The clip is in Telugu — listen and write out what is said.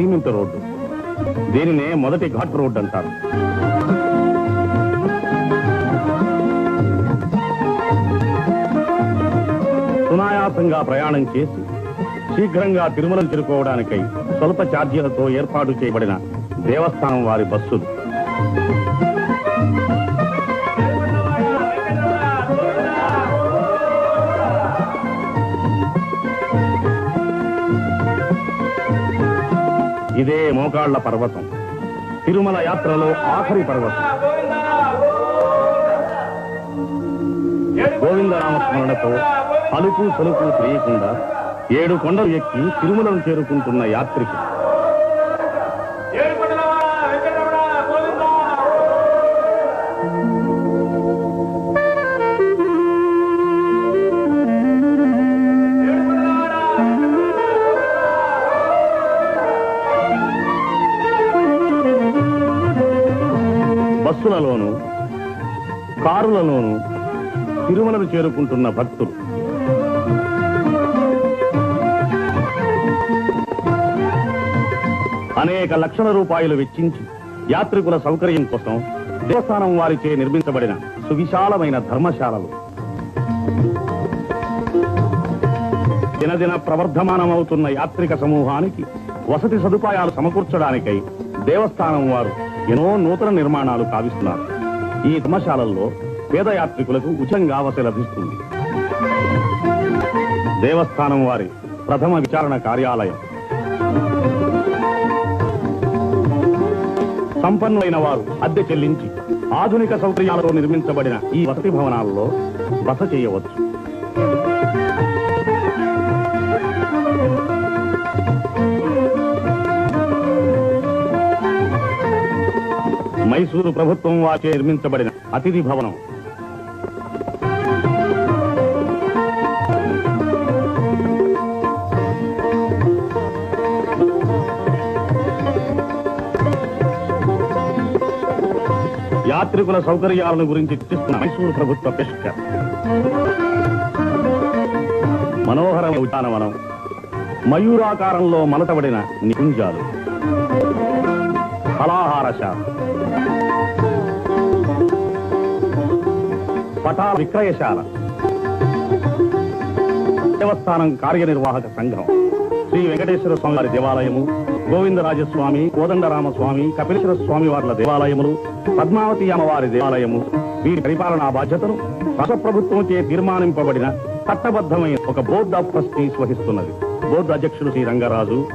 Cement road. దీనినే మొదటి ఘాట్ రోడ్డు అంటారు. సునాయాసంగా ప్రయాణం చేసి శీఘ్రంగా తిరుమల చేరుకోవడానికై స్వల్ప ఛార్జీలతో ఏర్పాటు చేయబడిన దేవస్థానం వారి బస్సులు. ఇదే మోకాళ్ళ పర్వతం. తిరుమల యాత్రలో ఆఖరి పర్వతం. గోవిందరామస్మరణతో అలుపు సలుపు తెలియకుండా ఏడు కొండలు ఎక్కి తిరుమలను చేరుకుంటున్న యాత్రికి బస్సులలోను కారులలోను తిరుమలను చేరుకుంటున్న భక్తులు. అనేక లక్షల రూపాయలు వెచ్చించి యాత్రికుల సౌకర్యం కోసం దేవస్థానం వారిచే నిర్మించబడిన సువిశాలమైన ధర్మశాలలు. దినదిన ప్రవర్ధమానమవుతున్న యాత్రిక సమూహానికి వసతి సదుపాయాలు సమకూర్చడానికై దేవస్థానం వారు ఎన్నో నూతన నిర్మాణాలు కావిస్తున్నారు. ఈ ధర్మశాలల్లో పేద యాత్రికులకు ఉచితంగా వసతి లభిస్తుంది. దేవస్థానం వారి ప్రథమ విచారణ కార్యాలయం. సంపన్నులైన వారు అద్దె చెల్లించి ఆధునిక సౌకర్యాలతో నిర్మించబడిన ఈ వసతి భవనాల్లో బస చేయవచ్చు. మైసూరు ప్రభుత్వం వాచే నిర్మించబడిన అతిథి భవనం. యాత్రికుల సౌకర్యాలను గురించి చిస్తున్న మైసూరు ప్రభుత్వ పెష్కర్ మనోహర ఉద్యానవనం మయూరాకారంలో మలతబడిన నికుంజాలు ఫలాహారశాల పటాల విక్రయశాల. దేవస్థానం కార్యనిర్వాహక సంఘం. శ్రీ వెంకటేశ్వర స్వామి వారి దేవాలయము గోవిందరాజస్వామి కోదండరామస్వామి కపిలేశ్వర స్వామి వార్ల దేవాలయములు పద్మావతి అమ్మవారి దేవాలయము వీరి పరిపాలనా బాధ్యతను రాష్ట్ర ప్రభుత్వం చే తీర్మానింపబడిన చట్టబద్ధమైన ఒక బోర్డ్ ఆఫ్ ట్రస్టీస్ వహిస్తున్నది. బోర్డు అధ్యక్షుడు శ్రీ రంగరాజు.